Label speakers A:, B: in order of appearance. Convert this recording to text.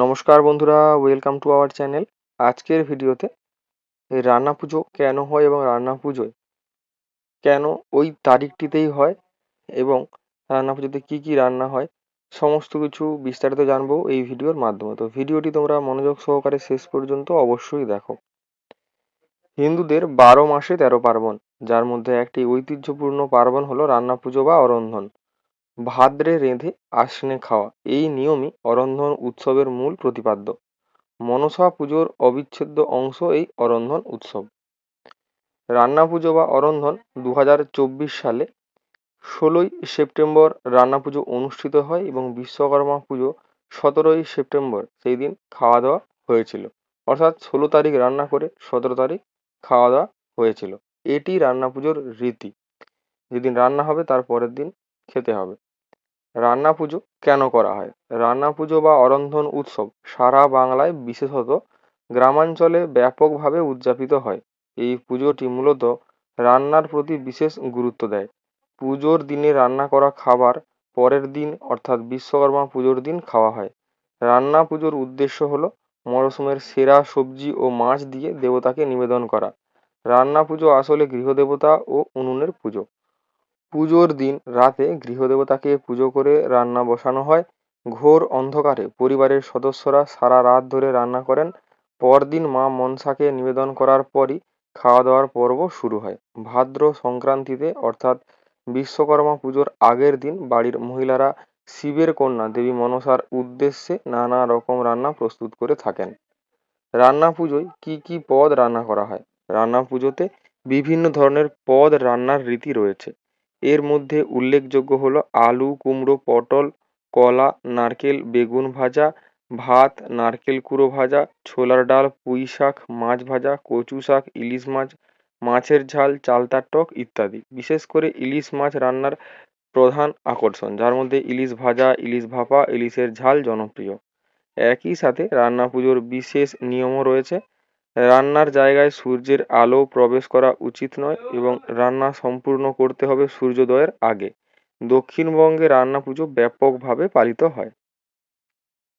A: নমস্কার বন্ধুরা welcome to our channel আজকের ভিডিওতে রান্না পুজো কেন হয় এবং রান্না পুজোয় কেন ওই তারিখটিতেই হয় এবং রান্না পুজোতে কী কী রান্না হয়, সমস্ত কিছু বিস্তারিত জানব এই ভিডিওর মাধ্যমে। তো ভিডিওটি তোমরা মনোযোগ সহকারে শেষ পর্যন্ত অবশ্যই দেখো। হিন্দুদের বারো মাসে তেরো পার্বণ, যার মধ্যে একটি ঐতিহ্যপূর্ণ পার্বণ হলো রান্না পুজো বা অরন্ধন। ভাদ্রে রেঁধে আশ্বিনে খাওয়া। এই নিয়মই অরন্ধন উৎসবের মূল প্রতিপাদ্য। মনসা পুজোর অবিচ্ছেদ্য অংশ এই অরন্ধন উৎসব। রান্না পুজো বা অরন্ধন দু চব্বিশ সালে ষোলোই সেপ্টেম্বর রান্না পুজো অনুষ্ঠিত হয় এবং বিশ্বকর্মা পুজো সতেরোই সেপ্টেম্বর সেই দিন খাওয়া দাওয়া হয়েছিল। অর্থাৎ ষোলো তারিখ রান্না করে সতেরো তারিখ খাওয়া দাওয়া হয়েছিল। এটি রান্না পুজোর রীতি। যেদিন রান্না হবে তার পরের দিন খেতে হবে। রান্না পুজো কেন করা হয়? রান্না পুজো বা অরন্ধন উৎসব সারা বাংলায় বিশেষত গ্রামাঞ্চলে ব্যাপকভাবে উদযাপিত হয়। এই পুজোটি মূলত রান্নার প্রতি বিশেষ গুরুত্ব দেয়। পুজোর দিনে রান্না করা খাবার পরের দিন অর্থাৎ বিশ্বকর্মা পুজোর দিন খাওয়া হয়। রান্না পুজোর উদ্দেশ্য হলো মরশুমের সেরা সবজি ও মাছ দিয়ে দেবতাকে নিবেদন করা। রান্না পুজো আসলে গৃহদেবতা ও উনুনের পুজো। পুজোর দিন রাতে গৃহদেবতাকে পুজো করে রান্না বসানো হয়। ঘোর অন্ধকারে পরিবারের সদস্যরা সারা রাত ধরে রান্না করেন। পরদিন মা মনসাকে নিবেদন করার পরই খাওয়া দাওয়ার পর্ব শুরু হয়। ভাদ্র সংক্রান্তিতে, অর্থাৎ বিশ্বকর্মা পুজোর আগের দিন, বাড়ির মহিলারা শিবের কন্যা দেবী মনসার উদ্দেশ্যে নানা রকম রান্না প্রস্তুত করে থাকেন। রান্না পুজোয় কি কি পদ রান্না করা হয়? রান্না পুজোতে বিভিন্ন ধরনের পদ রান্নার রীতি রয়েছে। এর মধ্যে উল্লেখযোগ্য হলো আলু, কুমড়ো, পটল, কলা, নারকেল, বেগুন ভাজা, ভাত, নারকেল কুড়ো ভাজা, ছোলার ডাল, পুঁই শাক, মাছ ভাজা, কচু শাক, ইলিশ মাছ, মাছের ঝাল, চালতার টক ইত্যাদি। বিশেষ করে ইলিশ মাছ রান্নার প্রধান আকর্ষণ, যার মধ্যে ইলিশ ভাজা, ইলিশ ভাপা, ইলিশের ঝাল জনপ্রিয়। একই সাথে রান্না পুজোর বিশেষ নিয়মও রয়েছে। রান্নার জায়গায় সূর্যের আলো প্রবেশ করা উচিত নয় এবং রান্না সম্পূর্ণ করতে হবে সূর্যোদয়ের আগে। দক্ষিণবঙ্গে রান্না পুজো ব্যাপকভাবে পালিত হয়।